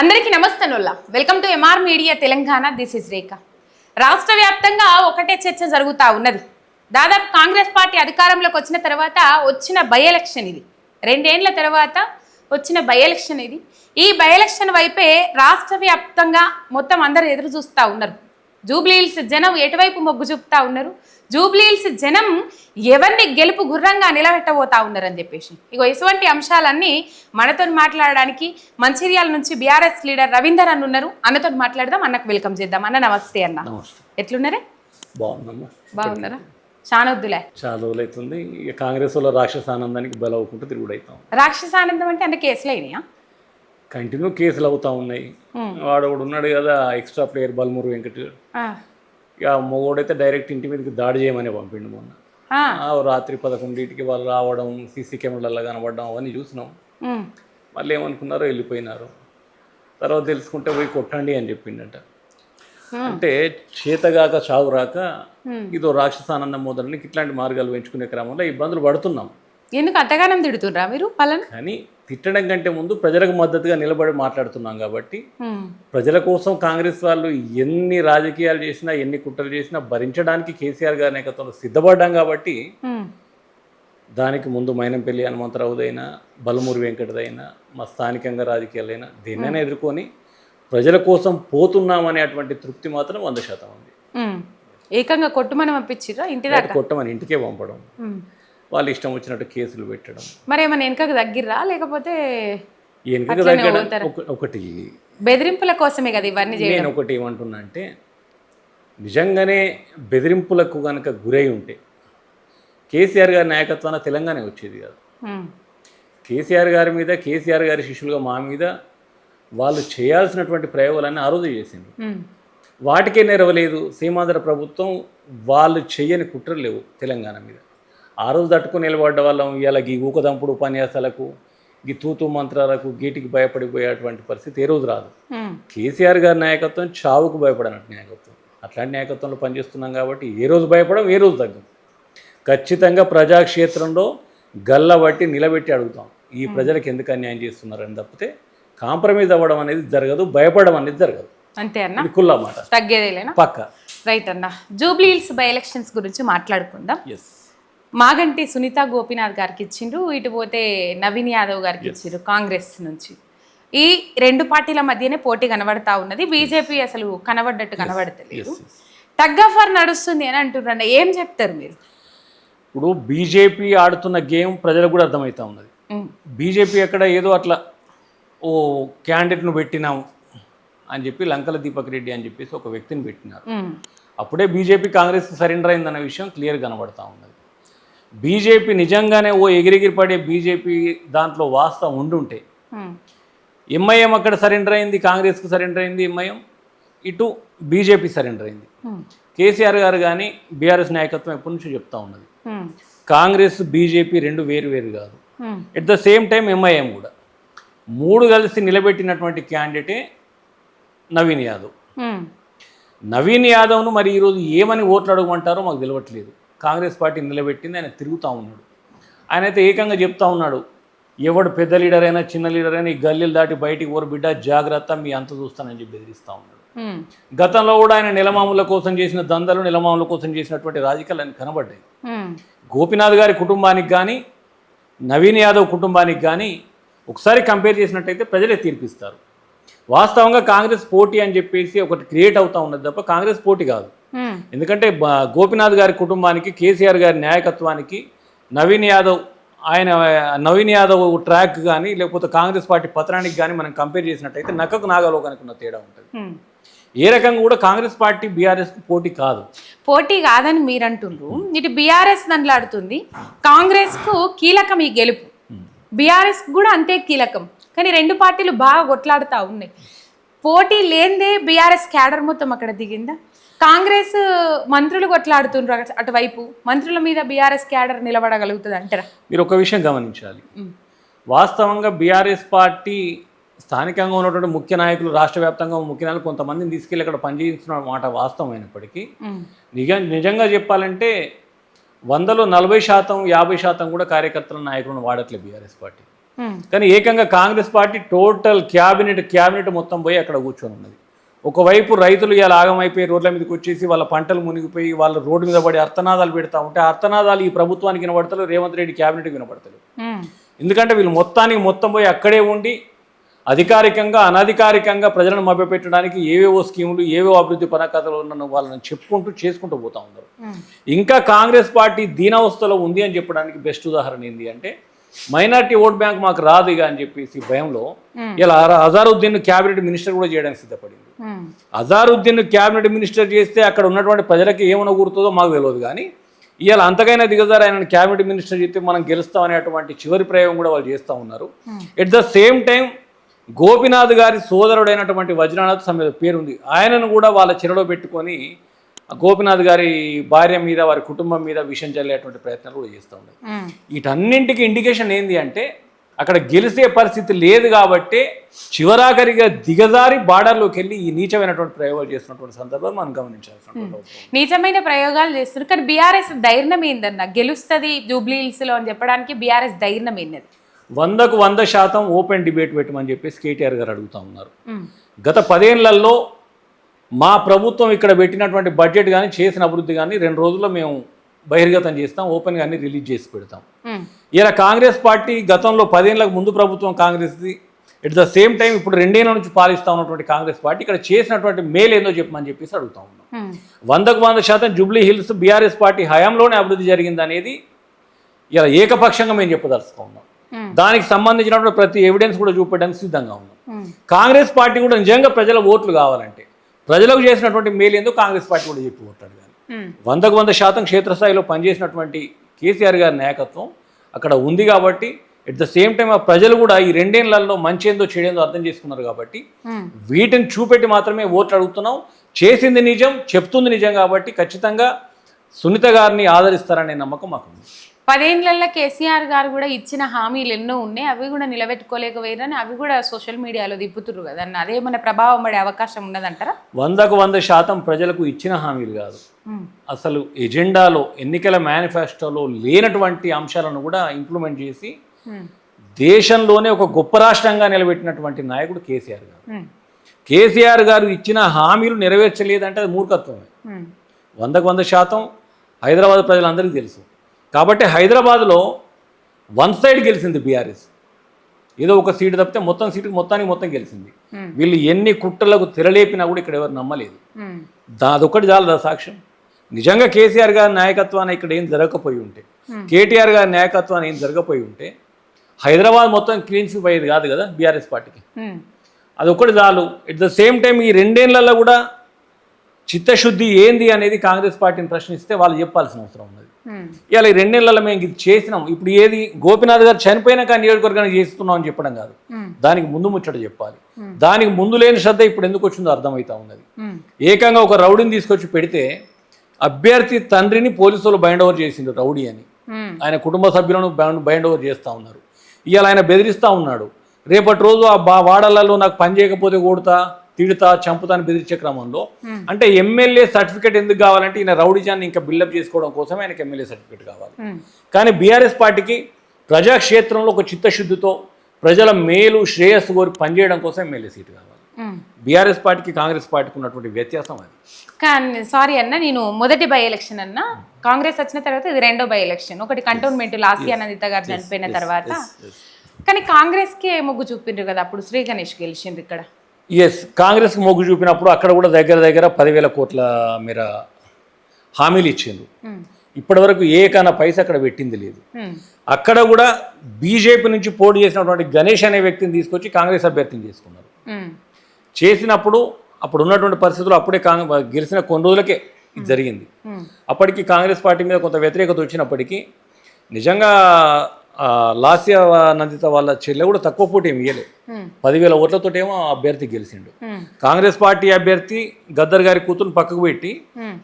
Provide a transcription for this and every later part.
అందరికీ నమస్తనుల్లా welcome to MR media Telangana this is Rekha రాష్ట్ర వ్యాప్తంగా ఒకటే చర్చ జరుగుతూ ఉన్నది. దాదాపు కాంగ్రెస్ పార్టీ అధికారంలోకి వచ్చిన తర్వాత వచ్చిన బై ఎలక్షన్ ఇది. రెండేండ్ల తర్వాత వచ్చిన బై ఎలక్షన్ ఇది. ఈ బై ఎలక్షన్ వైపే రాష్ట్ర వ్యాప్తంగా మొత్తం అందరూ ఎదురు చూస్తూ ఉన్నారు. జూబ్లీహిల్స్ జనం ఎటువైపు మొగ్గు చూపుతా ఉన్నారు? జూబ్లీహిల్స్ జనం ఎవరిని గెలుపు గుర్రంగా నిలబెట్టబోతా ఉన్నారని చెప్పేసి. ఇగో ఇటువంటి అంశాలన్నీ మనతో మాట్లాడడానికి మంచిర్యాల నుంచి బీఆర్ఎస్ లీడర్ రవీందర్ అన్న ఉన్నారు. అన్నతో మాట్లాడదాం. అన్నకు వెల్కమ్ చేద్దాం. అన్న నమస్తే అన్న. ఎట్లున్నారే? బాగున్నారా? చాలా వద్దులే చాలా రోజులు అవుతుంది ఇక కాంగ్రెస్ వాళ్ళ రాక్షస ఆనందానికి బలవుకుంటూ తిరుగుడు అవుతాం రాక్షస ఆనందం అంటే అంటే కేసులు అయినాయా? కంటిన్యూ కేసులు అవుతా ఉన్నాయి. వాడు ఒకడు ఉన్నాడు కదా ఎక్స్ట్రా ప్లేయర్ బల్మూరు వెంకట. ఇక మగోడైతే డైరెక్ట్ ఇంటి మీదకి దాడి చేయమని పంపిండు మొన్న. రాత్రి పదకొండింటికి వాళ్ళు రావడం సీసీ కెమెరాలలో కనబడడం అవన్నీ చూసినాం. మళ్ళీ ఏమనుకున్నారో వెళ్ళిపోయినారు. తర్వాత తెలుసుకుంటే పోయి కొట్టండి అని చెప్పిండట. అంటే చేతగాక చావు రాక ఇదో రాక్షస ఆనందం మొదలని ఇట్లాంటి మార్గాలు పెంచుకునే క్రమంలో ఇబ్బందులు పడుతున్నాం. ఎందుకు అంతగానం తిడుతుండ్రా మీరు వాళ్ళని? కానీ తిట్టడం కంటే ముందు ప్రజలకు మద్దతుగా నిలబడి మాట్లాడుతున్నాం కాబట్టి ప్రజల కోసం కాంగ్రెస్ వాళ్ళు ఎన్ని రాజకీయాలు చేసినా ఎన్ని కుట్రలు చేసినా భరించడానికి కేసీఆర్ గారి నాయకత్వంలో సిద్ధపడ్డాం కాబట్టి దానికి ముందు మైనంపల్లి హనుమంతరావుదైనా బలమూరి వెంకటదైనా మా స్థానికంగా రాజకీయాలైనా దేన్నైనా ఎదుర్కొని ప్రజల కోసం పోతున్నామనేటువంటి తృప్తి మాత్రం వంద శాతం ఉంది. ఏకంగా కొట్టుమని పంపించిర్రా ఇంటి కొట్టమని ఇంటికే పంపడం. వాళ్ళు ఇష్టం వచ్చినట్టు కేసులు పెట్టడం. మరి ఏమైనా వెనకకు తగ్గిర్రా లేకపోతే వెనుకకు తగ్గడం ఒకటి. బెదిరింపుల కోసమే కదా ఇవన్నీ నేను ఒకటి ఏమంటున్నా అంటే నిజంగానే బెదిరింపులకు కనుక గురై ఉంటే కేసీఆర్ గారి నాయకత్వాన తెలంగాణ వచ్చేది కాదు. కేసీఆర్ గారి మీద కేసీఆర్ గారి శిష్యులుగా మా మీద వాళ్ళు చేయాల్సినటువంటి ప్రయోగాలన్నీ ఆ రోజు ఉమ్, వాటికే నెరవలేదు. సీమాంధ్ర ప్రభుత్వం వాళ్ళు చెయ్యని కుట్రలు లేవు తెలంగాణ మీద. ఆ రోజు తట్టుకుని నిలబడ్డ వాళ్ళం. ఇలా ఈ ఊకదంపుడు ఉపన్యాసాలకు ఈ తూతు మంత్రాలకు గీటికి భయపడిపోయేటువంటి పరిస్థితి ఏ రోజు రాదు. కేసీఆర్ గారి నాయకత్వం చావుకు భయపడనట్టు నాయకత్వం. అట్లాంటి నాయకత్వంలో పనిచేస్తున్నాం కాబట్టి ఏ రోజు భయపడం ఏ రోజు తగ్గం ఖచ్చితంగా ప్రజాక్షేత్రంలో గల్లబట్టి నిలబెట్టి అడుగుతాం. ఈ ప్రజలకు ఎందుకు అన్యాయం చేస్తున్నారని తప్పితే కాంప్రమైజ్ అవ్వడం అనేది జరగదు భయపడడం అనేది జరగదు. అంతే అన్న? కుల్లా మాట. తగ్గేదేలేనా? పక్క. రైట్ అన్న. జూబ్లీ హిల్స్ బై ఎలక్షన్స్ గురించి మాట్లాడుకుందాం. ఎస్ మాగంటి సునీత గోపీనాథ్ గారికి ఇచ్చిండ్రు ఇటు పోతే నవీన్ యాదవ్ గారికి ఇచ్చిండ్రు కాంగ్రెస్ నుంచి. ఈ రెండు పార్టీల మధ్యనే పోటీ కనబడతా ఉన్నది. బీజేపీ అసలు కనబడ్డట్టు కనబడతలేదు. వార్ నడుస్తుంది అని అంటున్నారండి. ఏం చెప్తారు మీరు? ఇప్పుడు బీజేపీ ఆడుతున్న గేమ్ ప్రజలకు కూడా అర్థమవుతా ఉన్నది. బీజేపీ అక్కడ ఏదో అట్లా ఓ క్యాండిడేట్ను పెట్టినాం అని చెప్పి లంకల దీపక్ రెడ్డి అని చెప్పేసి ఒక వ్యక్తిని పెట్టినారు. అప్పుడే బీజేపీ కాంగ్రెస్కి సరెండర్ అయిందన్న విషయం క్లియర్ కనబడతా ఉన్నది. బీజేపీ నిజంగానే ఓ ఎగిరెగిరి పడే బీజేపీ దాంట్లో వాస్తవం ఉండుంటే ఎంఐఎం అక్కడ సరెండర్ అయింది కాంగ్రెస్కి సరెండర్ అయింది ఎంఐఎం ఇటు బీజేపీ సరెండర్ అయింది. కేసీఆర్ గారు కానీ బీఆర్ఎస్ నాయకత్వం ఎప్పటి నుంచో చెప్తా ఉన్నది. కాంగ్రెస్ బీజేపీ రెండు వేరు వేరు కాదు. At the same time MIM కూడా. మూడు కలిసి నిలబెట్టినటువంటి క్యాండిడేటే నవీన్ యాదవ్. నవీన్ యాదవ్ను మరి ఈరోజు ఏమని ఓట్లు అడగమంటారో మాకు తెలియట్లేదు కాంగ్రెస్ పార్టీ నిలబెట్టింది ఆయన తిరుగుతూ ఉన్నాడు. ఆయన అయితే ఏకంగా చెప్తా ఉన్నాడు ఎవడు పెద్ద లీడర్ అయినా చిన్న లీడర్ అయినా ఈ గల్లీలు దాటి బయటికి ఓరు బిడ్డ జాగ్రత్త మీ అంత చూస్తానని చెప్పి బెదిరిస్తూ ఉన్నాడు. గతంలో కూడా ఆయన నిలమాముల కోసం చేసిన దందలు నిలమాముల కోసం చేసినటువంటి రాజకీయాలు ఆయన కనబడ్డాయి. గోపినాథ్ గారి కుటుంబానికి కానీ నవీన్ యాదవ్ కుటుంబానికి కానీ ఒకసారి కంపేర్ చేసినట్టయితే ప్రజలే తీర్పిస్తారు. వాస్తవంగా కాంగ్రెస్ పోటీ అని చెప్పేసి ఒకటి క్రియేట్ అవుతా ఉన్నది తప్ప కాంగ్రెస్ పోటీ కాదు. ఎందుకంటే గోపినాథ్ గారి కుటుంబానికి కేసీఆర్ గారి నాయకత్వానికి నవీన్ యాదవ్ ఆయన నవీన్ యాదవ్ ట్రాక్ కానీ లేకపోతే కాంగ్రెస్ పార్టీ పత్రానికి కానీ మనం కంపేర్ చేసినట్టయితే నక్కకు నాగలోకానికి ఉన్న తేడా ఉంటుంది. ఏ రకంగా కూడా కాంగ్రెస్ పార్టీ బీఆర్ఎస్కి పోటీ కాదు. పోటీ కాదని మీరు అంటుండ్రు ఇటు బీఆర్ఎస్ దండలాడుతుంది. కాంగ్రెస్కు కీలకం ఈ గెలుపు. బీఆర్ఎస్ కూడా అంతే కీలకం. కానీ రెండు పార్టీలు బాగా కొట్లాడుతూ ఉన్నాయి. పోటీ లేనిదే బీఆర్ఎస్ క్యాడర్ మొత్తం అక్కడ దిగిందా? కాంగ్రెస్ మంత్రులు కొట్లాడుతుండ్రు అటు- అటువైపు. మంత్రుల మీద బీఆర్ఎస్ క్యాడర్ నిలబడగలుగుతుంది అంటారా? మీరు ఒక విషయం గమనించాలి. వాస్తవంగా బీఆర్ఎస్ పార్టీ స్థానికంగా ఉన్నటువంటి ముఖ్య నాయకులు రాష్ట్ర వ్యాప్తంగా ముఖ్య నాయకులు కొంతమందిని తీసుకెళ్ళి అక్కడ పనిచేస్తున్న మాట వాస్తవమైనప్పటికీ నిజ నిజంగా చెప్పాలంటే వందలో నలభై శాతం యాభై శాతం కూడా కార్యకర్తల నాయకులను వాడట్లేదు బీఆర్ఎస్ పార్టీ. కానీ ఏకంగా Congress party total cabinet cabinet మొత్తం పోయి అక్కడ కూర్చొని ఉన్నది. ఒకవైపు రైతులు ఇలా ఆగమైపోయి రోడ్ల మీదకి వచ్చేసి వాళ్ళ పంటలు మునిగిపోయి వాళ్ళ రోడ్డు మీద పడి అర్థనాదాలు పెడతా ఉంటే అర్థనాదాలు ఈ ప్రభుత్వానికి వినబడతలు రేవంత్ రెడ్డి క్యాబినెట్కి వినబడతలు ఎందుకంటే వీళ్ళు మొత్తానికి మొత్తం పోయి అక్కడే ఉండి అధికారికంగా అనధికారికంగా ప్రజలను మభ్యపెట్టడానికి ఏవేవో స్కీములు ఏవేవో అభివృద్ధి పథకాలు ఉన్న వాళ్ళని చెప్పుకుంటూ చేసుకుంటూ పోతా ఉన్నారు. ఇంకా కాంగ్రెస్ పార్టీ దీనావస్థలో ఉంది అని చెప్పడానికి బెస్ట్ ఉదాహరణ ఏంటి అంటే మైనార్టీ ఓట్ బ్యాంక్ మాకు రాదు ఇక అని చెప్పేసి భయంలో. ఇలా అజ- అజారుద్దీన్ క్యాబినెట్ మినిస్టర్ కూడా చేయడానికి సిద్ధపడింది అజారుద్దీన్ క్యాబినెట్ మినిస్టర్ చేస్తే అక్కడ ఉన్నటువంటి ప్రజలకి ఏమైనా గుర్తుందో మాకు తెలియదు కానీ ఇవాళ అంతకైనా దిగజారు ఆయన క్యాబినెట్ మినిస్టర్ చేస్తే మనం గెలుస్తాం అనేటువంటి చివరి ప్రయోగం కూడా వాళ్ళు చేస్తూ ఉన్నారు. At the same time Gopinath గారి సోదరుడైనటువంటి వజ్రనాథ్ సమేత పేరుంది ఆయనను కూడా వాళ్ళ చెరలో పెట్టుకొని గోపినాథ్ గారి భార్య మీద వారి కుటుంబం మీద విషయం చల్లేటువంటి ప్రయత్నాలు కూడా చేస్తూ ఉన్నారు ఉమ్, వీటన్నింటికి ఇండికేషన్ ఏంది అంటే అక్కడ గెలిసే పరిస్థితి లేదు కాబట్టి చివరాఖరిగా దిగజారి బార్డర్లోకి వెళ్ళి ఈ నీచమైనటువంటి ప్రయోగాలు చేస్తున్నటువంటి సందర్భం మనం గమనించాల్సినటువంటి అవసరం. నిజమైన ప్రయోగాలు చేస్తున్నారు. కానీ బీఆర్ఎస్ ధైర్యం ఏందన్న? గెలుస్తుంది జూబ్లీ హిల్స్లో అని చెప్పడానికి బీఆర్ఎస్ ధైర్యం ఏంది వందకు వంద శాతం ఓపెన్ డిబేట్ పెట్టమని చెప్పేసి కేటీఆర్ గారు అడుగుతా ఉన్నారు. గత పదేళ్ళలో మా ప్రభుత్వం ఇక్కడ పెట్టినటువంటి బడ్జెట్ కానీ చేసిన అభివృద్ధి కానీ రెండు రోజుల్లో మేము బహిర్గతం చేస్తాం ఓపెన్గా అన్ని రిలీజ్ చేసి పెడతాం. ఇలా కాంగ్రెస్ పార్టీ గతంలో పదేళ్ళకు ముందు ప్రభుత్వం కాంగ్రెస్ది ఎట్ ద సేమ్ టైం ఇప్పుడు రెండేళ్ళ నుంచి పాలిస్తా ఉన్నటువంటి కాంగ్రెస్ పార్టీ ఇక్కడ చేసినటువంటి మేలు ఏందో చెప్పమని చెప్పేసి అడుగుతా ఉన్నాం. వందకు వంద శాతం జూబ్లీ హిల్స్ బీఆర్ఎస్ పార్టీ హయాంలోనే అభివృద్ధి జరిగింది అనేది ఇలా ఏకపక్షంగా మేము చెప్పదలుచుకో ఉన్నాం. దానికి సంబంధించినటువంటి ప్రతి ఎవిడెన్స్ కూడా చూపెట్టడానికి సిద్ధంగా ఉన్నాం. కాంగ్రెస్ పార్టీ కూడా నిజంగా ప్రజల ఓట్లు కావాలంటే ప్రజలకు చేసినటువంటి మేలు ఏందో కాంగ్రెస్ పార్టీ కూడా చెప్పి కొట్టాడు కానీ వందకు వంద శాతం క్షేత్రస్థాయిలో పనిచేసినటువంటి కేసీఆర్ గారి నాయకత్వం అక్కడ ఉంది కాబట్టి ఎట్ ద సేమ్ టైం ఆ ప్రజలు కూడా ఈ రెండేళ్ళలో మంచి ఏందో చెడేందో అర్థం చేసుకున్నారు కాబట్టి. వీటిని చూపెట్టి మాత్రమే ఓట్లు అడుగుతున్నాం. చేసింది నిజం చెప్తుంది నిజం కాబట్టి ఖచ్చితంగా సునీత గారిని ఆదరిస్తారనే నమ్మకం మాకు ఉంది పదేళ్ళలో కేసీఆర్ గారు కూడా ఇచ్చిన హామీలు ఎన్నో ఉన్నాయి అవి కూడా నిలబెట్టుకోలేకపోయారని అవి కూడా సోషల్ మీడియాలో దిప్పుతుర్రు కదా అన్న. అదేమైనా ప్రభావం పడే అవకాశం ఉన్నదంటారా? వందకు వంద శాతం ప్రజలకు ఇచ్చిన హామీలు కాదు. అసలు ఎజెండాలో ఎన్నికల మేనిఫెస్టోలో లేనటువంటి అంశాలను కూడా ఇంప్లిమెంట్ చేసి దేశంలోనే ఒక గొప్ప రాష్ట్రంగా నిలబెట్టినటువంటి నాయకుడు కేసీఆర్ గారు. కేసీఆర్ గారు ఇచ్చిన హామీలు నెరవేర్చలేదంటే అది మూర్ఖత్వమే. వందకు వంద శాతం హైదరాబాద్ ప్రజలందరికీ తెలుసు. కాబట్టి హైదరాబాద్లో వన్ సైడ్ గెలిచింది బీఆర్ఎస్. ఏదో ఒక సీటు తప్పితే మొత్తం సీటు మొత్తానికి మొత్తం గెలిచింది. Hmm. వీళ్ళు ఎన్ని కుట్రలకు తెరలేపినా కూడా ఇక్కడ ఎవరు నమ్మలేదు. దా అదొక్కటి చాలదా సాక్ష్యం నిజంగా కేసీఆర్ గారి నాయకత్వాన్ని ఇక్కడ ఏం జరగకపోయి ఉంటే కేటీఆర్ గారి నాయకత్వాన్ని ఏం జరగకపోయి ఉంటే హైదరాబాద్ మొత్తం క్లీన్ స్వీప్ అయ్యేది కాదు కదా బీఆర్ఎస్ పార్టీకి. అది ఒకటి చాలు. ఎట్ ద సేమ్ టైం ఈ రెండేళ్ళలో కూడా చిత్తశుద్ధి ఏంది అనేది కాంగ్రెస్ పార్టీని ప్రశ్నిస్తే వాళ్ళు చెప్పాల్సిన అవసరం ఉన్నది. ఇవాళ ఈ రెండేళ్ళలో మేము ఇది చేసినాం. ఇప్పుడు ఏది గోపినాథ్ గారు చనిపోయినాక నియోజకవర్గానికి చేస్తున్నాం అని చెప్పడం కాదు. దానికి ముందు ముచ్చట చెప్పాలి. దానికి ముందు లేని శ్రద్ధ ఇప్పుడు ఎందుకు వచ్చిందో అర్థమవుతా ఉన్నది. ఏకంగా ఒక రౌడీని తీసుకొచ్చి పెడితే అభ్యర్థి తండ్రిని పోలీసులు బైండ్ ఓవర్ చేసిండు రౌడీ అని. ఆయన కుటుంబ సభ్యులను బైండ్ బైండ్ ఓవర్ చేస్తూ ఉన్నారు. ఇవాళ ఆయన బెదిరిస్తూ ఉన్నాడు. రేపటి రోజు ఆ బా వాడలలో నాకు పని చేయకపోతే కొడతా? తిడతా చంపుతా అని బెదిరించే క్రమంలో Hmm. అంటే ఎమ్మెల్యే సర్టిఫికేట్ ఎందుకు కావాలంటే ఈయన రౌడీజాన్ని ఇంకా బిల్డప్ చేసుకోవడం కోసం ఆయనకి ఎమ్మెల్యే సర్టిఫికేట్ కావాలి. ఉమ్, కానీ బీఆర్ఎస్ పార్టీకి ప్రజాక్షేత్రంలో ఒక చిత్తశుద్ధితో ప్రజల మేలు శ్రేయస్సు కోరి పనిచేయడం కోసం ఎమ్మెల్యే సీటు కావాలి. బీఆర్ఎస్ పార్టీకి కాంగ్రెస్ పార్టీకి ఉన్నటువంటి వ్యత్యాసం అది. కానీ సారీ అన్న నేను మొదటి బై ఎలక్షన్ అన్న. కాంగ్రెస్ వచ్చిన తర్వాత ఇది రెండో బై ఎలక్షన్ ఒకటి కంటోన్మెంట్ లాసియా నందిత గారు చనిపోయిన తర్వాత. కానీ కాంగ్రెస్కి మొగ్గు చూపిండ్రు కదా అప్పుడు శ్రీ గణేష్ గెలిచిండ్రు ఇక్కడ. ఎస్ కాంగ్రెస్కి మొగ్గు చూపినప్పుడు అక్కడ కూడా దగ్గర దగ్గర పదివేల కోట్ల మేర హామీలు ఉమ్, ఇప్పటివరకు ఏ కన్నా పైసా అక్కడ పెట్టింది లేదు. అక్కడ కూడా బీజేపీ నుంచి పోటీ చేసినటువంటి గణేష్ అనే వ్యక్తిని తీసుకొచ్చి కాంగ్రెస్ అభ్యర్థిని చేసుకున్నారు. చేసినప్పుడు అప్పుడు ఉన్నటువంటి పరిస్థితులు అప్పుడే కాంగ్రెస్ గెలిచిన కొన్ని రోజులకే ఇది జరిగింది. అప్పటికి కాంగ్రెస్ పార్టీ మీద కొంత వ్యతిరేకత వచ్చినప్పటికీ నిజంగా లాస్య నందిత వాళ్ళ చెల్లె కూడా తక్కువ పోటీ ఏమి ఇయ్యలేదు ఉమ్, పదివేల ఓట్లతోటేమో అభ్యర్థి గెలిచిండు. కాంగ్రెస్ పార్టీ అభ్యర్థి గద్దర్ గారి కూతురు పక్కకు పెట్టి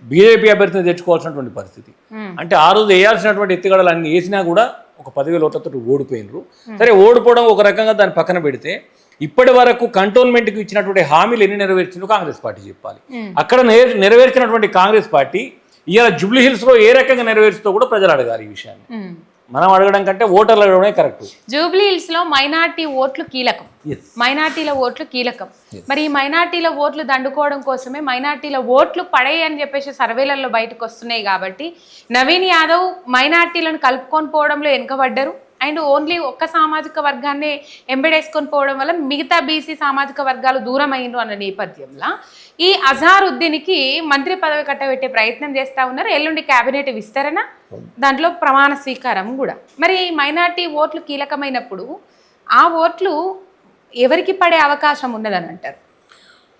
బీజేపీ అభ్యర్థిని తెచ్చుకోవాల్సినటువంటి పరిస్థితి. అంటే ఆ రోజు వేయాల్సినటువంటి ఎత్తుగడలు అన్ని వేసినా కూడా ఒక పదివేల ఓట్లతో ఓడిపోయినరు. సరే ఓడిపోవడం ఒక రకంగా దాన్ని పక్కన పెడితే ఇప్పటి వరకు కంటోన్మెంట్కి ఇచ్చినటువంటి హామీలు ఎన్ని నెరవేర్చిందో కాంగ్రెస్ పార్టీ చెప్పాలి. అక్కడ నెర- నెరవేర్చినటువంటి కాంగ్రెస్ పార్టీ ఇవాళ జూబ్లీ హిల్స్లో ఏ రకంగా నెరవేర్చుతో కూడా ప్రజలు అడగాలి ఈ విషయాన్ని. మనం అడగడం కంటే ఓటర్లు అడగడమే కరెక్ట్. జూబ్లీ హిల్స్లో మైనార్టీ ఓట్లు కీలకం. మైనార్టీల ఓట్లు కీలకం. మరి ఈ మైనార్టీల ఓట్లు దండుకోవడం కోసమే మైనార్టీల ఓట్లు పడాయి అని చెప్పేసి సర్వేలలో బయటకు వస్తున్నాయి కాబట్టి నవీన్ యాదవ్ మైనార్టీలను కలుపుకొని పోవడంలో వెనుకబడ్డరు. అండ్ ఓన్లీ ఒక్క సామాజిక వర్గాన్ని ఎంబెడేసుకొని పోవడం వల్ల మిగతా బీసీ సామాజిక వర్గాలు దూరం అయిండ్రు అన్న నేపథ్యంలో ఈ అజారుద్దీన్కి మంత్రి పదవి కట్టబెట్టే ప్రయత్నం చేస్తా ఉన్నారు. ఎల్లుండి కేబినెట్ విస్తరణ దాంట్లో ప్రమాణ స్వీకారం కూడా. మరి ఈ మైనార్టీ ఓట్లు కీలకమైనప్పుడు ఆ ఓట్లు ఎవరికి పడే అవకాశం ఉన్నదని అంటారు?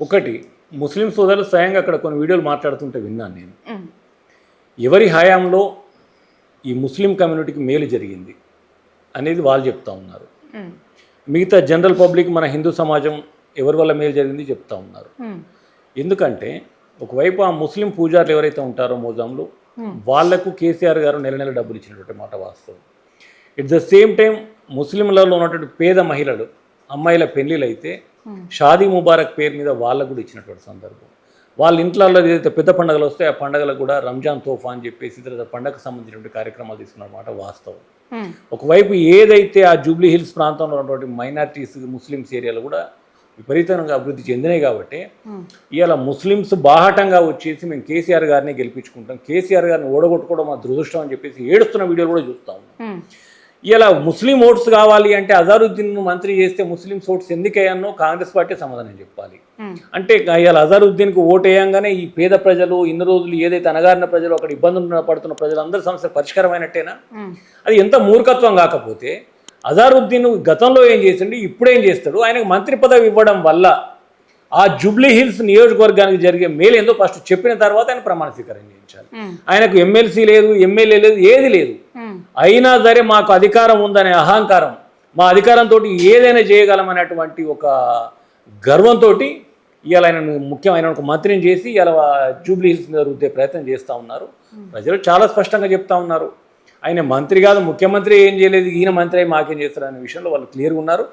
ఒకటి ముస్లిం సోదరులు స్వయంగా అక్కడ కొన్ని వీడియోలు మాట్లాడుతుంటే విన్నాను నేను. ఎవరి హయాంలో ఈ ముస్లిం కమ్యూనిటీకి మేలు జరిగింది అనేది వాళ్ళు చెప్తా ఉన్నారు. మిగతా జనరల్ పబ్లిక్ మన హిందూ సమాజం ఎవరి వల్ల మేలు జరిగింది చెప్తా ఉన్నారు. ఎందుకంటే ఒకవైపు ఆ ముస్లిం పూజారులు ఎవరైతే ఉంటారో మోజాంలో వాళ్ళకు కేసీఆర్ గారు నెల నెల డబ్బులు ఇచ్చినటువంటి మాట వాస్తవం. ఎట్ ద సేమ్ టైం ముస్లింలలో ఉన్నటువంటి పేద మహిళలు అమ్మాయిల పెళ్ళిళ్ళు అయితే షాదీ ముబారక్ పేరు మీద వాళ్ళకు కూడా ఇచ్చినటువంటి సందర్భం. వాళ్ళ ఇంట్లలో ఏదైతే పెద్ద పండుగలు వస్తాయో ఆ పండుగలకు కూడా రంజాన్ తోఫా అని చెప్పేసి ఇతర పండగకు సంబంధించినటువంటి కార్యక్రమాలు తీసుకున్నమాట వాస్తవం. ఉమ్, ఒకవైపు ఏదైతే ఆ జూబ్లీ హిల్స్ ప్రాంతంలో ఉన్నటువంటి మైనార్టీస్ ముస్లిమ్స్ ఏరియాలు కూడా విపరీతంగా అభివృద్ధి చెందినాయి కాబట్టి ఇవాళ ముస్లిమ్స్ బాహటంగా వచ్చేసి మేము కేసీఆర్ గారిని గెలిపించుకుంటాం. కేసీఆర్ గారిని ఓడగొట్టుకోవడం మా దురదృష్టం అని చెప్పేసి ఏడుస్తున్న వీడియోలు కూడా చూస్తా ఇలా ముస్లిం ఓట్స్ కావాలి అంటే అజారుద్దీన్ మంత్రి చేస్తే ముస్లిమ్స్ ఓట్స్ ఎందుకయ్యానో కాంగ్రెస్ పార్టీ సమాధానం చెప్పాలి. అంటే ఇవాళ అజారుద్దీన్కి ఓటు వేయంగానే ఈ పేద ప్రజలు ఇన్ని రోజులు ఏదైతే అనగారిన ప్రజలు అక్కడ ఇబ్బందులు పడుతున్న ప్రజలందరి సమస్య పరిష్కారమైనట్టేనా? అది ఎంత మూర్ఖత్వం కాకపోతే అజారుద్దీన్ గతంలో ఏం చేసిండు ఇప్పుడేం చేస్తాడు? ఆయనకు మంత్రి పదవి ఇవ్వడం వల్ల ఆ జూబ్లీ హిల్స్ నియోజకవర్గానికి జరిగే మేలు ఏందో ఫస్ట్ చెప్పిన తర్వాత ఆయన ప్రమాణ స్వీకారం చేయించాలి. ఆయనకు ఎమ్మెల్సీ లేదు ఎమ్మెల్యే లేదు ఏది లేదు. అయినా సరే మాకు అధికారం ఉందనే అహంకారం మా అధికారంతో ఏదైనా చేయగలమనేటువంటి ఒక గర్వంతో ఇవాళ ఆయన ముఖ్యమైన ఒక మంత్రిని చేసి ఇలా జూబ్లీ హిల్స్ మీద రుద్దే ప్రయత్నం చేస్తూ ఉన్నారు. ప్రజలు చాలా స్పష్టంగా చెప్తా ఉన్నారు. ఆయన మంత్రి కాదు ముఖ్యమంత్రి ఏం చేయలేదు ఈయన మంత్రి అయి మాకేం చేస్తారు అనే విషయంలో వాళ్ళు క్లియర్గా ఉన్నారు.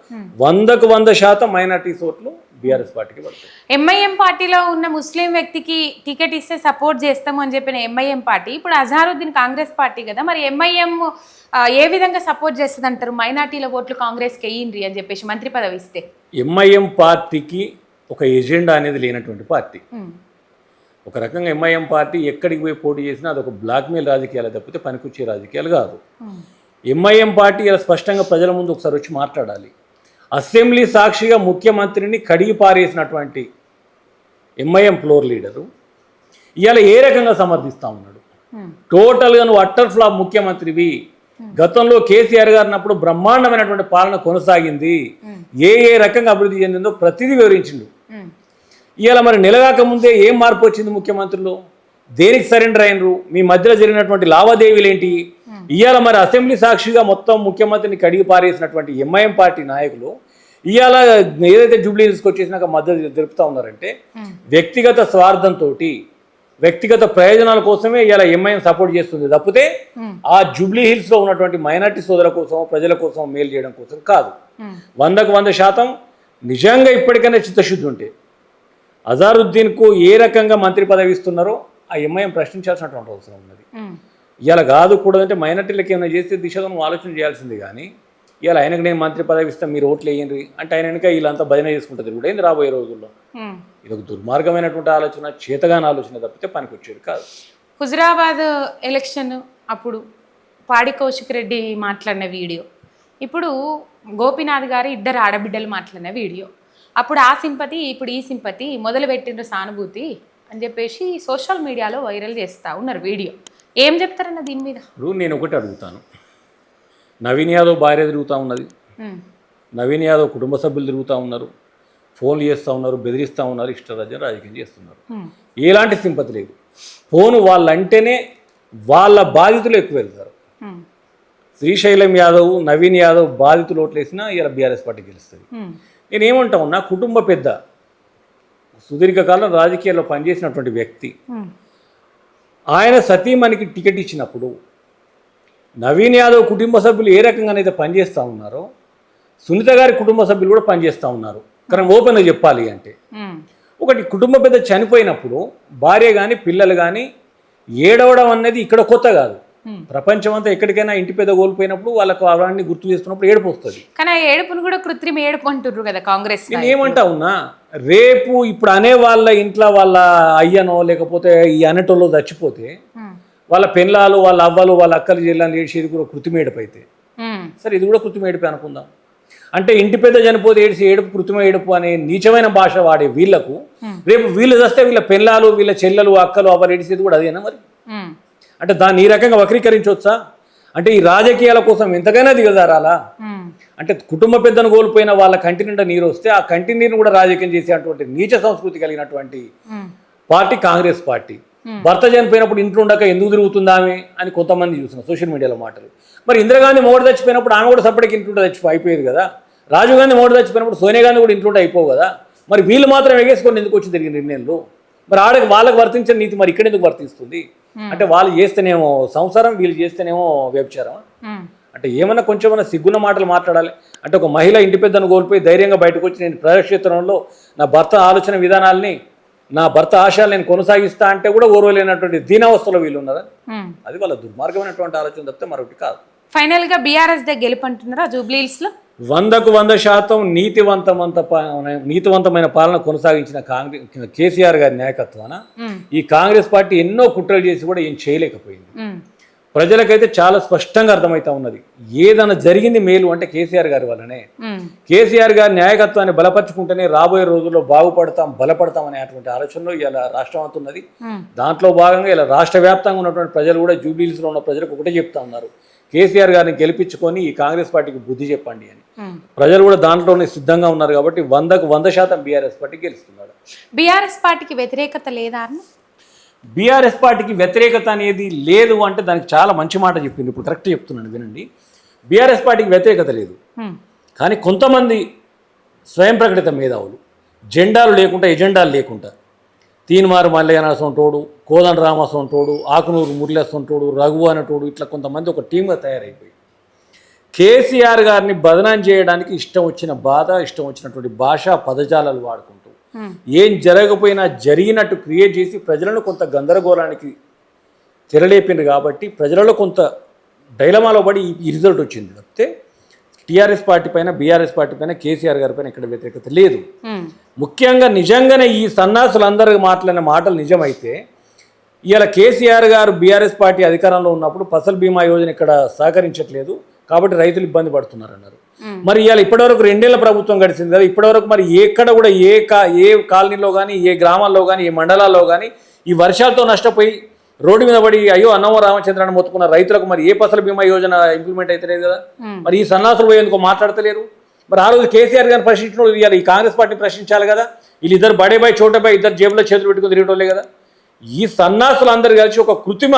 వందకు వంద శాతం మైనార్టీస్ ఓట్లు బీఆర్ఎస్ పార్టీకి పడతాయి. ఎంఐఎం పార్టీలో ఉన్న ముస్లిం వ్యక్తికి టికెట్ ఇస్తే సపోర్ట్ చేస్తాము అని చెప్పిన ఎంఐఎం పార్టీ ఇప్పుడు అజారుద్దీన్ కాంగ్రెస్ పార్టీ కదా మరి ఎంఐఎం ఏ విధంగా సపోర్ట్ చేస్తుంది అంటారు? మైనార్టీల ఓట్లు కాంగ్రెస్కి వెయ్యిండ్రి అని చెప్పేసి మంత్రి పదవి ఇస్తే. ఎంఐఎం పార్టీకి ఒక ఎజెండా అనేది లేనటువంటి పార్టీ. ఉమ్, ఒక రకంగా ఎంఐఎం పార్టీ ఎక్కడికి పోయి పోటీ చేసినా అది ఒక బ్లాక్మెయిల్ రాజకీయాలు తప్పితే పనికొచ్చే రాజకీయాలు కాదు. ఎంఐఎం పార్టీ ఇలా స్పష్టంగా ప్రజల ముందు ఒకసారి వచ్చి మాట్లాడాలి. అసెంబ్లీ సాక్షిగా ముఖ్యమంత్రిని కడిగి పారేసినటువంటి ఎంఐఎం ఫ్లోర్ లీడరు ఇవాళ ఏ రకంగా సమర్థిస్తూ ఉన్నాడు? ఉమ్, టోటల్గా నువ్వు అట్టర్ ఫ్లాప్ ముఖ్యమంత్రివి. గతంలో కేసీఆర్ గారినప్పుడు బ్రహ్మాండమైనటువంటి పాలన కొనసాగింది. ఏ ఏ రకంగా అభివృద్ధి చెందిందో ప్రతిదీ వివరించిండు. ఇవాళ మరి నెలగాక ముందే ఏం మార్పు వచ్చింది ముఖ్యమంత్రులు? దేనికి సరెండర్ అయినరు? మీ మధ్యలో జరిగినటువంటి లావాదేవీలు ఏంటి ఇవాళ మరి అసెంబ్లీ సాక్షిగా మొత్తం ముఖ్యమంత్రిని కడిగి పారేసినటువంటి ఎంఐఎం పార్టీ నాయకులు ఇవాళ ఏదైతే జూబ్లీ హిల్స్కి వచ్చేసినాక మద్దతు తెలుపుతా ఉన్నారంటే వ్యక్తిగత స్వార్థంతో వ్యక్తిగత ప్రయోజనాల కోసమే ఇవాళ ఎంఐఎం సపోర్ట్ చేస్తుంది తప్పితే ఆ జూబ్లీ హిల్స్లో ఉన్నటువంటి మైనార్టీ సోదరుల కోసం ప్రజల కోసం మేలు చేయడం కోసం కాదు. వందకు వంద శాతం నిజంగా ఇప్పటికైనా చిత్తశుద్ధి ఉంటే అజారుద్దీన్కు ఏ రకంగా మంత్రి పదవి ఇస్తున్నారో ఆ ఎంఐఎం ప్రశ్నించాల్సినటువంటి అవసరం ఉన్నది. ఇలా కాదు కూడదంటే మైనార్టీలకు ఏమైనా చేస్తే దిశగా నువ్వు ఆలోచన చేయాల్సింది కానీ ఇలా ఆయనకు నేను మంత్రి పదవి ఇస్తాను మీరు ఓట్లు వేయండి అంటే ఆయన వెనుక వీళ్ళంతా భజన చేసుకుంటుంది కూడా. ఏంది రాబోయే రోజుల్లో. ఇది ఒక దుర్మార్గమైనటువంటి ఆలోచన చేతగాని ఆలోచన తప్పితే పనికొచ్చేది కాదు. హుజురాబాద్ ఎలక్షన్ అప్పుడు పాడి కౌశిక్ రెడ్డి మాట్లాడిన వీడియో. ఇప్పుడు గోపీనాథ్ గారు ఇద్దరు ఆడబిడ్డలు మాట్లాడిన వీడియో. అప్పుడు ఆ సింపతి ఇప్పుడు ఈ సింపతి మొదలు పెట్టిండ్రు సానుభూతి అని చెప్పేసి సోషల్ మీడియాలో వైరల్ చేస్తూ ఉన్నారు వీడియో. ఏం చెప్తారన్న దీని మీద? ఇప్పుడు నేను ఒకటి అడుగుతాను. నవీన్ యాదవ్ భార్య తిరుగుతూ ఉన్నది. నవీన్ యాదవ్ కుటుంబ సభ్యులు తిరుగుతూ ఉన్నారు. ఫోన్లు చేస్తూ ఉన్నారు బెదిరిస్తూ ఉన్నారు ఇష్టరాజ్యం రాజకీయం చేస్తున్నారు. ఎలాంటి సింపతి లేదు. ఫోన్ వాళ్ళంటేనే వాళ్ళ బాధితులు ఎక్కువ వెళ్తారు. శ్రీశైలం యాదవ్ నవీన్ యాదవ్ బాధితులు ఓట్లేసినా ఇలా బీఆర్ఎస్ పార్టీ గెలుస్తుంది. నేను ఏమంటా ఉన్నా కుటుంబ పెద్ద సుదీర్ఘకాలం రాజకీయాల్లో పనిచేసినటువంటి వ్యక్తి. ఆయన సతీమణికి టికెట్ ఇచ్చినప్పుడు నవీన్ యాదవ్ కుటుంబ సభ్యులు ఏ రకంగానైతే పనిచేస్తూ ఉన్నారో సునీత గారి కుటుంబ సభ్యులు కూడా పనిచేస్తూ ఉన్నారు. కానీ ఓపెన్గా చెప్పాలి అంటే ఒకటి కుటుంబ పెద్ద చనిపోయినప్పుడు భార్య కానీ పిల్లలు కానీ ఏడవడం అనేది ఇక్కడ కొత్త కాదు. ప్రపంచం అంతా ఎక్కడికైనా ఇంటి పెద్ద కోల్పోయినప్పుడు వాళ్ళకు అవన్నీ గుర్తు చేస్తున్నప్పుడు ఏడుపు వస్తుంది. కానీ ఆ ఏడుపును కూడా కృత్రిమ ఏడుపు అంటుర్రు కదా కాంగ్రెస్ నేను ఏమంటా ఉన్నా రేపు ఇప్పుడు అనే వాళ్ళ ఇంట్లో వాళ్ళ అయ్యనో లేకపోతే ఈ అనటోలో చచ్చిపోతే వాళ్ళ పెళ్ళాలు వాళ్ళ అవ్వలు వాళ్ళ అక్కలు జిల్లాలు ఏడ్చేది కూడా కృత్రిమేడుపు అయితే సరే ఇది కూడా కృత్రిమ ఏడుపు అనుకుందాం. అంటే ఇంటి పెద్ద చనిపోతే ఏడిసి ఏడుపు కృత్రిమ ఏడుపు అనే నీచమైన భాష వాడే వీళ్ళకు రేపు వీళ్ళు చస్తే వీళ్ళ పెళ్ళాలు వీళ్ళ చెల్లెలు అక్కలు అవ్వలు ఏడిసేది కూడా అదేనా మరి? అంటే దాన్ని ఈ రకంగా వక్రీకరించవచ్చా? అంటే ఈ రాజకీయాల కోసం ఎంతకైనా దిగజారాలా? అంటే కుటుంబ పెద్దను కోల్పోయిన వాళ్ళ కంటి నిండా నీరు వస్తే ఆ కంటి నీరుని కూడా రాజకీయం చేసేటువంటి నీచ సంస్కృతి కలిగినటువంటి పార్టీ కాంగ్రెస్ పార్టీ. భర్త చనిపోయినప్పుడు ఇంట్లో ఉండక ఎందుకు తిరుగుతుందా ఆమె అని కొంతమంది చూసిన సోషల్ మీడియాలో మాటలు. మరి ఇందిరాగాంధీ మోడీ చచ్చిపోయినప్పుడు ఆమె కూడా సపరేట్గా ఇంట్లో చచ్చిపో అయిపోయేది కదా? రాజీవ్ గాంధీ మోడీ చచ్చిపోయినప్పుడు సోనియా గాంధీ కూడా ఇంట్లో అయిపోవు కదా? మరి వీళ్ళు మాత్రం ఎగేసుకొని ఎందుకు వచ్చి తిరిగి నిర్ణయంలో మరి ఆడకి వాళ్ళకి వర్తించిన నీతి మరి ఇక్కడ ఎందుకు వర్తిస్తుంది? అంటే వాళ్ళు చేస్తేనేమో సంసారం వీళ్ళు చేస్తేనేమో వ్యభిచారం అంటే ఏమన్నా కొంచెమన్నా సిగ్గున్న మాటలు మాట్లాడాలి. అంటే ఒక మహిళ ఇంటి పెద్దను కోల్పోయి ధైర్యంగా బయటకు వచ్చి నేను ప్రజాక్షేత్రంలో నా భర్త ఆలోచన విధానాల్ని నా భర్త ఆశయాలు నేను కొనసాగిస్తా అంటే కూడా ఓర్వలేనటువంటి దీనావస్థలో వీళ్ళు ఉన్నారా. అది వాళ్ళ దుర్మార్గమైనటువంటి ఆలోచన తప్పితే మరొకటి కాదు. ఫైనల్గా బీఆర్ఎస్ దే గెలుపంటున్నారా జూబ్లీహిల్స్లో వందకు వంద శాతం నీతివంతమంత నీతివంతమైన పాలన కొనసాగించిన కాంగ్రెస్ కేసీఆర్ గారి నాయకత్వాన ఈ కాంగ్రెస్ పార్టీ ఎన్నో కుట్రలు చేసి కూడా ఏం చేయలేకపోయింది. ప్రజలకైతే చాలా స్పష్టంగా అర్థమవుతా ఉన్నది. ఏదైనా జరిగింది మేలు అంటే కేసీఆర్ గారి వల్లనే. కేసీఆర్ గారి నాయకత్వాన్ని బలపరుచుకుంటేనే రాబోయే రోజుల్లో బాగుపడతాం బలపడతాం అనేటువంటి ఆలోచనలో ఇలా రాష్ట్రం అవుతున్నది దాంట్లో భాగంగా ఇలా రాష్ట్ర వ్యాప్తంగా ఉన్నటువంటి ప్రజలు కూడా జూబ్లీహిల్స్లో ఉన్న ప్రజలకు ఒకటే చెప్తా ఉన్నారు. కేసీఆర్ గారిని గెలిపించుకొని ఈ కాంగ్రెస్ పార్టీకి బుద్ధి చెప్పండి అని. ప్రజలు కూడా దాంట్లోనే సిద్ధంగా ఉన్నారు కాబట్టి వందకు వంద శాతం బీఆర్ఎస్ పార్టీ గెలుస్తున్నాడు. బీఆర్ఎస్ పార్టీకి వ్యతిరేకత లేదా బీఆర్ఎస్ పార్టీకి వ్యతిరేకత అనేది లేదు అంటే దానికి చాలా మంచి మాట చెప్పింది. ఇప్పుడు కరెక్ట్ చెప్తున్నాను వినండి. బీఆర్ఎస్ పార్టీకి వ్యతిరేకత లేదు. కానీ కొంతమంది స్వయం ప్రకటిత మేధావులు జెండాలు లేకుండా ఎజెండాలు లేకుండా తీన్మారు మల్లయ్య సొంటోడు కోదండ రామ సొంటోడు ఆకునూరు మురళ సొంటోడు రఘు అనేటోడు ఇట్లా కొంతమంది ఒక టీంగా తయారైపోయి కేసీఆర్ గారిని బదనాం చేయడానికి ఇష్టం వచ్చిన బాధ ఇష్టం వచ్చినటువంటి భాష పదజాలాలు వాడుకుంటూ ఏం జరగకపోయినా జరిగినట్టు క్రియేట్ చేసి ప్రజలను కొంత గందరగోళానికి తెరలేపింది కాబట్టి ప్రజలలో కొంత డైలమాలో పడి ఈ- రిజల్ట్ వచ్చింది. తప్పితే టీఆర్ఎస్ పార్టీ పైన బీఆర్ఎస్ పార్టీ పైన కేసీఆర్ గారి పైన ఇక్కడ వ్యతిరేకత లేదు. ముఖ్యంగా నిజంగానే ఈ సన్నాసులందరూ మాట్లాడిన మాటలు నిజమైతే ఇవాళ కేసీఆర్ గారు బీఆర్ఎస్ పార్టీ అధికారంలో ఉన్నప్పుడు ఫసల్ బీమా యోజన ఇక్కడ సహకరించట్లేదు కాబట్టి రైతులు ఇబ్బంది పడుతున్నారు అన్నారు. మరి ఇవాళ ఇప్పటివరకు రెండేళ్ళ ప్రభుత్వం గడిచింది కదా ఇప్పటివరకు మరి ఎక్కడ కూడా ఏ కా ఏ కాలనీలో కానీ ఏ గ్రామాల్లో కానీ ఏ మండలాల్లో కానీ ఈ వర్షాలతో నష్టపోయి రోడ్డు మీద పడి అయ్యో అన్నవ రామచంద్రాన్ని మొత్తుకున్న రైతులకు మరి ఏ ఫసల్ బీమా యోజన ఇంప్లిమెంట్ అయితే లేదు కదా. మరి ఈ సన్నాసులు పోయేందుకు మాట్లాడతలేరు మరి ఆ రోజు కేసీఆర్ గారిని ప్రశ్నించడం ఇవాళ ఈ కాంగ్రెస్ పార్టీని ప్రశ్నించాలి కదా. వీళ్ళిద్దరు బడే బాయ్ చోటబాయ్ ఇద్దరు జేబులో చేతులు పెట్టుకుని తిరిగటోళ్ళే కదా. ఈ సన్నాసులు అందరు కలిసి ఒక కృత్రిమ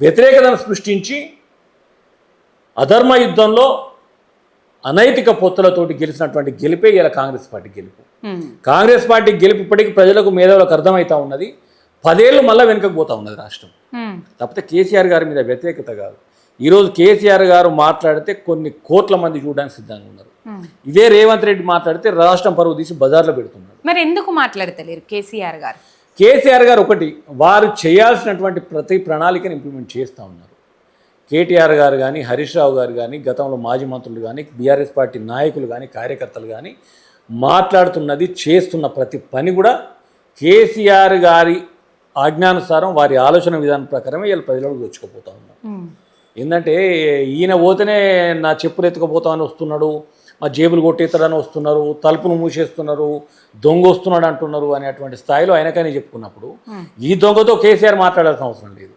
వ్యతిరేకతను సృష్టించి అధర్మ యుద్ధంలో అనైతిక పొత్తులతోటి గెలిచినటువంటి గెలిపే ఇలా కాంగ్రెస్ పార్టీ గెలుపు. కాంగ్రెస్ పార్టీ గెలుపు ఇప్పటికీ ప్రజలకు మేధావులకు అర్థమవుతా ఉన్నది. పదేళ్ళు మళ్ళీ వెనుకకు పోతా ఉన్నది రాష్ట్రం. తప్పితే కేసీఆర్ గారి మీద వ్యతిరేకత కాదు. ఈరోజు కేసీఆర్ గారు మాట్లాడితే కొన్ని కోట్ల మంది చూడడానికి సిద్ధంగా ఉన్నారు. ఉమ్. ఇదే రేవంత్ రెడ్డి మాట్లాడితే రాష్ట్రం పరువు తీసి బజార్లో పెడుతున్నారు. మరి ఎందుకు మాట్లాడతలేరు కేసీఆర్ గారు? కేసీఆర్ గారు ఒకటి వారు చేయాల్సినటువంటి ప్రతి ప్రణాళికను ఇంప్లిమెంట్ చేస్తూ ఉన్నారు. కేటీఆర్ గారు కానీ హరీష్ రావు గారు కానీ గతంలో మాజీ మంత్రులు కానీ బీఆర్ఎస్ పార్టీ నాయకులు కానీ కార్యకర్తలు కానీ మాట్లాడుతున్నది చేస్తున్న ప్రతి పని కూడా కేసీఆర్ గారి ఆజ్ఞానుసారం వారి ఆలోచన విధానం ప్రకారమే వీళ్ళు ప్రజలకు దోచుకుపోతా ఉన్నారు. ఉమ్, ఏంటంటే ఈయన పోతేనే నా చెప్పులు ఎత్తుకుపోతామని వస్తున్నాడు మా జేబులు కొట్టేస్తాడని వస్తున్నారు తలుపును మూసేస్తున్నారు దొంగ వస్తున్నాడు అంటున్నారు అనేటువంటి స్థాయిలో ఆయనకని చెప్పుకున్నప్పుడు ఈ దొంగతో కేసీఆర్ మాట్లాడాల్సిన అవసరం లేదు.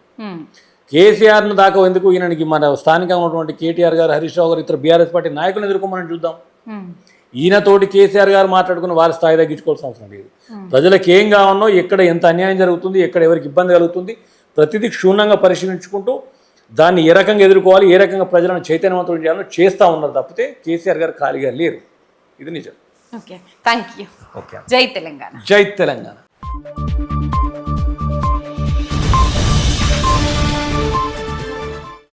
కేసీఆర్ను దాకా ఎందుకు ఈయనకి మన స్థానికంగా ఉన్నటువంటి కేటీఆర్ గారు హరీష్ రావు గారు ఇతర బీఆర్ఎస్ పార్టీ నాయకులను ఎదుర్కోమని చూద్దాం. ఈయనతోటి కేసీఆర్ గారు మాట్లాడుకుని వారి స్థాయి తగ్గించుకోవాల్సిన అవసరం లేదు. ప్రజలకు ఏం కావాలో ఎక్కడ ఎంత అన్యాయం జరుగుతుంది ఎక్కడ ఎవరికి ఇబ్బంది కలుగుతుంది ప్రతిదీ క్షుణ్ణంగా పరిశీలించుకుంటూ దాన్ని ఏ రకంగా ఎదుర్కోవాలి ఏ రకంగా ప్రజలను చైతన్యవంతులు చేయాలో చేస్తూ ఉన్నారు తప్పితే కేసీఆర్ గారు ఖాళీగా లేరు. ఇది నిజం. ఓకే. Thank you okay. జై తెలంగాణ. జై తెలంగాణ.